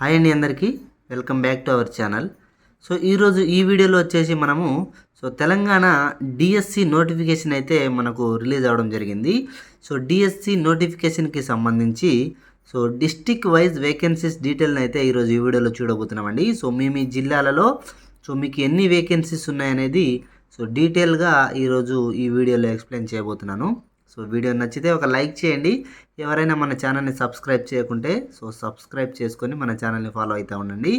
Hi అండి అందరికీ. Welcome back to our channel. So ఈరోజు ఈ వీడియోలో వచ్చేసి మనము సో తెలంగాణ డిఎస్సి నోటిఫికేషన్ అయితే మనకు రిలీజ్ అవ్వడం జరిగింది. సో డిఎస్సి నోటిఫికేషన్కి సంబంధించి సో డిస్టిక్ వైజ్ వేకెన్సీస్ డీటెయిల్ని అయితే ఈరోజు ఈ వీడియోలో చూడబోతున్నామండి. సో మీ మీ జిల్లాలలో సో మీకు ఎన్ని వేకెన్సీస్ ఉన్నాయనేది సో డీటెయిల్గా ఈరోజు ఈ వీడియోలో ఎక్స్ప్లెయిన్ చేయబోతున్నాను. సో వీడియో నచ్చితే ఒక లైక్ చేయండి. ఎవరైనా మన ఛానల్ని సబ్స్క్రైబ్ చేయకుంటే సో సబ్స్క్రైబ్ చేసుకొని మన ఛానల్ని ఫాలో అవుతూ ఉండండి.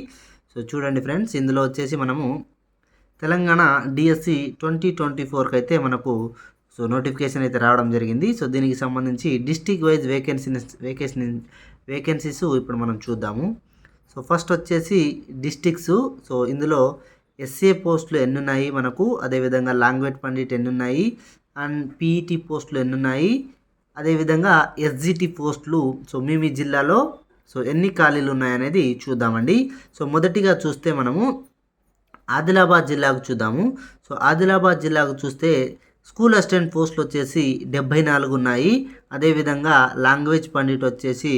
సో చూడండి ఫ్రెండ్స్ ఇందులో వచ్చేసి మనము తెలంగాణ డిఎస్సి ట్వంటీ ట్వంటీ ఫోర్కి అయితే మనకు సో నోటిఫికేషన్ అయితే రావడం జరిగింది. సో దీనికి సంబంధించి district wise vacancy vacancy vacancies ఇప్పుడు మనం చూద్దాము. సో ఫస్ట్ వచ్చేసి డిస్టిక్స్. సో ఇందులో ఎస్ఏ పోస్టులు ఎన్ని ఉన్నాయి మనకు అదేవిధంగా లాంగ్వేజ్ పండిట్ ఎన్ని ఉన్నాయి అండ్ పీఈటీ పోస్టులు ఎన్ని ఉన్నాయి అదేవిధంగా ఎస్జిటి పోస్టులు సో మీ మీ జిల్లాలో సో ఎన్ని ఖాళీలు ఉన్నాయనేది చూద్దామండి. సో మొదటిగా చూస్తే మనము ఆదిలాబాద్ జిల్లాకు చూద్దాము. సో ఆదిలాబాద్ జిల్లాకు చూస్తే స్కూల్ అసిస్టెంట్ పోస్టులు వచ్చేసి డెబ్బై నాలుగు ఉన్నాయి. అదేవిధంగా లాంగ్వేజ్ పండిట్ వచ్చేసి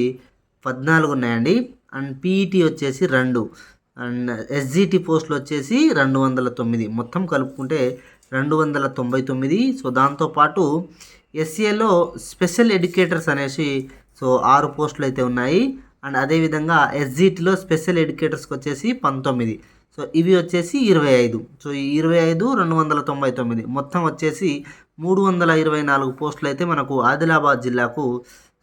పద్నాలుగు ఉన్నాయండి. అండ్ పీఈటీ వచ్చేసి రెండు. అండ్ ఎస్జిటి పోస్టులు వచ్చేసి రెండు వందల తొమ్మిది. మొత్తం కలుపుకుంటే రెండు వందల తొంభై తొమ్మిది. సో దాంతోపాటు ఎస్సీఏలో స్పెషల్ ఎడ్యుకేటర్స్ అనేసి సో ఆరు పోస్టులు అయితే ఉన్నాయి. అండ్ అదేవిధంగా ఎస్జీటీలో స్పెషల్ ఎడ్యుకేటర్స్కి వచ్చేసి పంతొమ్మిది. సో ఇవి వచ్చేసి ఇరవై ఐదు. సో ఈ ఇరవై ఐదు రెండు వందల తొంభై తొమ్మిది. మొత్తం వచ్చేసి మూడు వందల ఇరవై నాలుగు పోస్టులు అయితే మనకు ఆదిలాబాద్ జిల్లాకు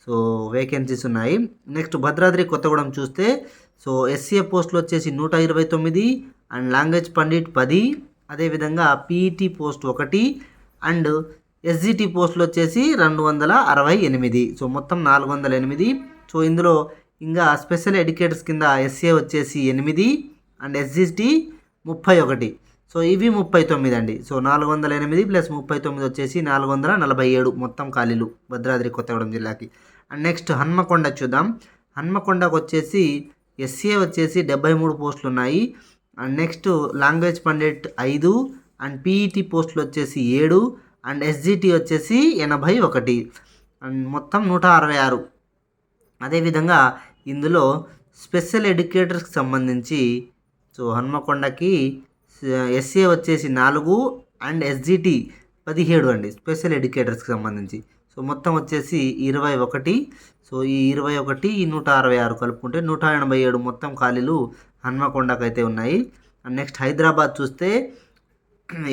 సో వేకెన్సీస్ ఉన్నాయి. నెక్స్ట్ భద్రాద్రి కొత్తగూడెం చూస్తే సో ఎస్సీఏ పోస్టులు వచ్చేసి నూట ఇరవై తొమ్మిది. అండ్ లాంగ్వేజ్ పండిట్ పది. అదేవిధంగా పీఈటీ పోస్ట్ ఒకటి అండ్ ఎస్జిటి పోస్టులు వచ్చేసి రెండు వందల అరవై ఎనిమిది. సో మొత్తం నాలుగు వందల ఎనిమిది. సో ఇందులో ఇంకా స్పెషల్ ఎడ్యుకేటర్స్ కింద ఎస్ఏ వచ్చేసి ఎనిమిది అండ్ ఎస్జిటి ముప్పై ఒకటి. సో ఇవి ముప్పై తొమ్మిది అండి. సో నాలుగు వందల ఎనిమిది ప్లస్ ముప్పై తొమ్మిది వచ్చేసి నాలుగు వందల నలభై ఏడు మొత్తం ఖాళీలు భద్రాద్రి కొత్తగూడెం జిల్లాకి. అండ్ నెక్స్ట్ హన్మకొండ చూద్దాం. హన్మకొండకు వచ్చేసి ఎస్సీఏ వచ్చేసి డెబ్బై మూడు పోస్టులు ఉన్నాయి. అండ్ నెక్స్ట్ లాంగ్వేజ్ పండిట్ ఐదు అండ్ పీఈటీ పోస్టులు వచ్చేసి ఏడు అండ్ ఎస్జిటి వచ్చేసి ఎనభై ఒకటి. అండ్ మొత్తం నూట అరవై ఆరు. అదేవిధంగా ఇందులో స్పెషల్ ఎడ్యుకేటర్స్కి సంబంధించి సో హన్మకొండకి ఎస్ఏ వచ్చేసి నాలుగు అండ్ ఎస్జిటి పదిహేడు అండి స్పెషల్ ఎడ్యుకేటర్స్కి సంబంధించి. సో మొత్తం వచ్చేసి ఇరవై ఒకటి. సో ఈ ఇరవై ఒకటి ఈ నూట అరవై ఆరు కలుపుకుంటే నూట ఎనభై ఏడు మొత్తం ఖాళీలు హన్మకొండకు అయితే ఉన్నాయి. అండ్ నెక్స్ట్ హైదరాబాద్ చూస్తే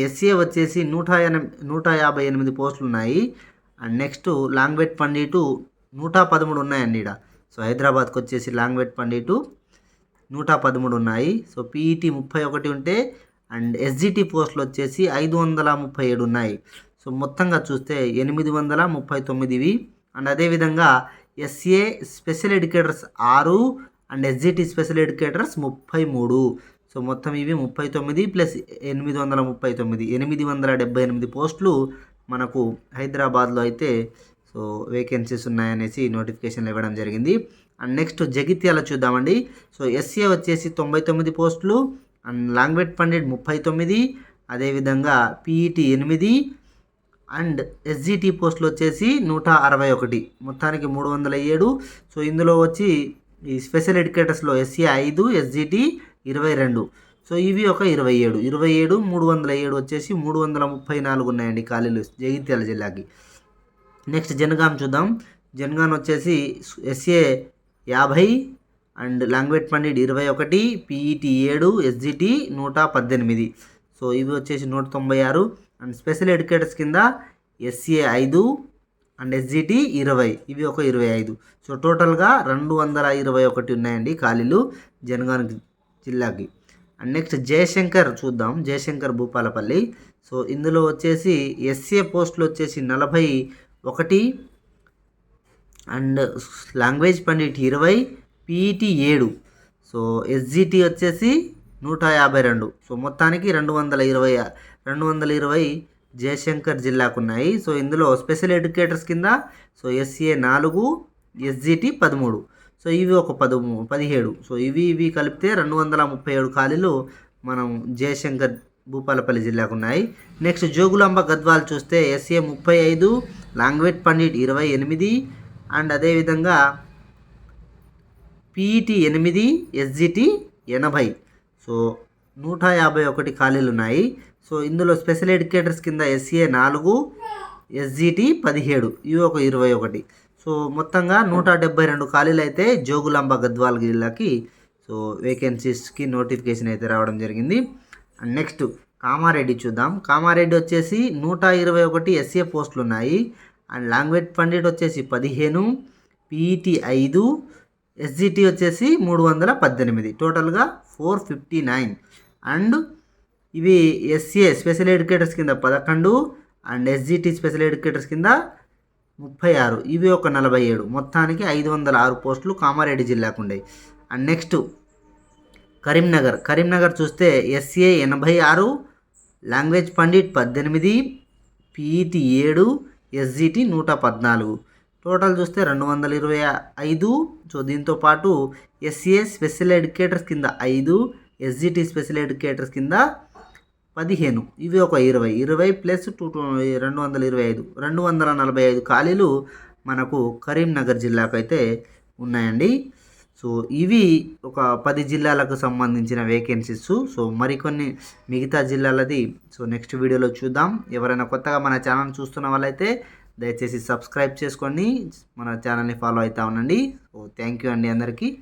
ఎస్ఏ వచ్చేసి నూట ఎనభై నూట యాభై ఎనిమిది పోస్టులు ఉన్నాయి అండ్ నెక్స్ట్ లాంగ్వేజ్ పండిటు నూట పదమూడు ఉన్నాయండి ఇక్కడ సో హైదరాబాద్కి వచ్చేసి లాంగ్వేజ్ పండిటు నూట పదమూడు ఉన్నాయి. సో పీఈటీ ముప్పై ఒకటి ఉంటే అండ్ ఎస్జిటి పోస్టులు వచ్చేసి ఐదు వందల ముప్పై ఏడు ఉన్నాయి. సో మొత్తంగా చూస్తే ఎనిమిది వందల ముప్పై తొమ్మిదివి అండ్ అదేవిధంగా ఎస్ఏ స్పెషల్ ఎడ్యుకేటర్స్ ఆరు అండ్ ఎస్జిటి స్పెషల్ ఎడ్యుకేటర్స్ ముప్పై మూడు. సో మొత్తం ఇవి ముప్పై తొమ్మిది ప్లస్ ఎనిమిది వందల ముప్పై తొమ్మిది. ఎనిమిది వందల డెబ్బై ఎనిమిది పోస్టులు మనకు హైదరాబాద్లో అయితే సో వేకెన్సీస్ ఉన్నాయనేసి నోటిఫికేషన్లు ఇవ్వడం జరిగింది. అండ్ నెక్స్ట్ జగిత్యాల చూద్దామండి. సో ఎస్ఏ వచ్చేసి తొంభై తొమ్మిది పోస్టులు అండ్ లాంగ్వేజ్ పండిట్ ముప్పై తొమ్మిది అదేవిధంగా పీఈటీ ఎనిమిది అండ్ ఎస్జిటి పోస్టులు వచ్చేసి నూట అరవై ఒకటి. మొత్తానికి మూడు వందల ఏడు. సో ఇందులో వచ్చి ఈ స్పెషల్ ఎడ్యుకేటర్స్లో ఎస్సీ ఐదు ఎస్జిటి ఇరవై రెండు. సో ఇవి ఒక ఇరవై ఏడు. ఇరవై ఏడు మూడు వందల ఏడు వచ్చేసి మూడు వందల ముప్పై నాలుగు ఉన్నాయండి ఖాళీలు జగిత్యాల జిల్లాకి. నెక్స్ట్ జనగాం చూద్దాం. జనగాం వచ్చేసి ఎస్ఏ యాభై అండ్ లాంగ్వేజ్ పండిట్ ఇరవై ఒకటి పీఈటీ ఏడు ఎస్జిటి నూట పద్దెనిమిది. సో ఇవి వచ్చేసి నూట తొంభై ఆరు. అండ్ స్పెషల్ ఎడ్యుకేటర్స్ కింద ఎస్ఏ ఐదు అండ్ ఎస్జిటి ఇరవై. ఇవి ఒక ఇరవై ఐదు. సో టోటల్గా రెండు వందల ఇరవై ఒకటి ఉన్నాయండి ఖాళీలు జనగాం జిల్లాకి. అండ్ నెక్స్ట్ జయశంకర్ చూద్దాం. జయశంకర్ భూపాలపల్లి. సో ఇందులో వచ్చేసి ఎస్ఏ పోస్టులు వచ్చేసి నలభై ఒకటి అండ్ లాంగ్వేజ్ పండిట్ ఇరవై పీఈటీ ఏడు. సో ఎస్జిటి వచ్చేసి నూట యాభై రెండు. సో మొత్తానికి రెండు వందల ఇరవై రెండు వందల ఇరవై జయశంకర్ జిల్లాకు ఉన్నాయి సో ఇందులో స్పెషల్ ఎడ్యుకేటర్స్ కింద సో ఎస్ఏ నాలుగు ఎస్జిటి పదమూడు. సో ఇవి ఒక పదమూ పదిహేడు. సో ఇవి ఇవి కలిపితే రెండు వందల ముప్పై ఏడు ఖాళీలు మనం జయశంకర్ భూపాలపల్లి జిల్లాకు ఉన్నాయి నెక్స్ట్ జోగులాంబ గద్వాల్ చూస్తే ఎస్ఏ ముప్పై ఐదు లాంగ్వేజ్ పండిట్ ఇరవై ఎనిమిది అండ్ అదేవిధంగా పీఈటీ ఎనిమిది ఎస్జిటి ఎనభై. సో నూట యాభై ఒకటి ఖాళీలు ఉన్నాయి సో ఇందులో స్పెషల్ ఎడ్యుకేటర్స్ కింద ఎస్ఏ నాలుగు ఎస్జిటి పదిహేడు ఇవి ఒక ఇరవై ఒకటి. సో మొత్తంగా నూట డెబ్బై రెండు ఖాళీలు అయితే జోగులాంబ గద్వాల జిల్లాకి సో వేకెన్సీస్కి నోటిఫికేషన్ అయితే రావడం జరిగింది. అండ్ నెక్స్ట్ కామారెడ్డి చూద్దాం. కామారెడ్డి వచ్చేసి నూట ఇరవై ఒకటి ఎస్ఏ పోస్టులు ఉన్నాయి. అండ్ లాంగ్వేజ్ పండిట్ వచ్చేసి పదిహేను పీఈటీ ఐదు ఎస్జిటి వచ్చేసి మూడు వందల పద్దెనిమిది. టోటల్గా ఫోర్ ఫిఫ్టీ నైన్ అండ్ ఇవి ఎస్ఏ స్పెషల్ ఎడ్యుకేటర్స్ కింద పదకొండు అండ్ ఎస్జిటి స్పెషల్ ఎడ్యుకేటర్స్ కింద ముప్పై ఆరు. ఇవి ఒక నలభై ఏడు. మొత్తానికి ఐదు వందల ఆరు పోస్టులు కామారెడ్డి జిల్లాకు ఉండేవి అండ్ నెక్స్ట్ కరీంనగర్. కరీంనగర్ చూస్తే ఎస్ఏ ఎనభై ఆరు లాంగ్వేజ్ పండిట్ పద్దెనిమిది పీఈటి ఏడు ఎస్జిటి నూట పద్నాలుగు. టోటల్ చూస్తే రెండు వందల ఇరవై ఐదు. సో దీంతో పాటు ఎస్ఏ స్పెషల్ ఎడ్యుకేటర్స్ కింద ఐదు ఎస్జిటి స్పెషల్ ఎడ్యుకేటర్స్ కింద పదిహేను. ఇవి ఒక ఇరవై. ఇరవై ప్లస్ టూ టూ రెండు వందల ఇరవై ఐదు. రెండు వందల నలభై ఐదు ఖాళీలు మనకు కరీంనగర్ జిల్లాకు అయితే ఉన్నాయండి. సో ఇవి ఒక పది జిల్లాలకు సంబంధించిన వేకెన్సీస్. సో మరికొన్ని మిగతా జిల్లాలది. సో నెక్స్ట్ వీడియోలో చూద్దాం. ఎవరైనా కొత్తగా మన ఛానల్ చూస్తున్న వాళ్ళైతే దయచేసి సబ్స్క్రైబ్ చేసుకోండి మన ఛానల్ని ఫాలో అవుతా ఉండండి. సో థ్యాంక్ యూ అండి అందరికీ.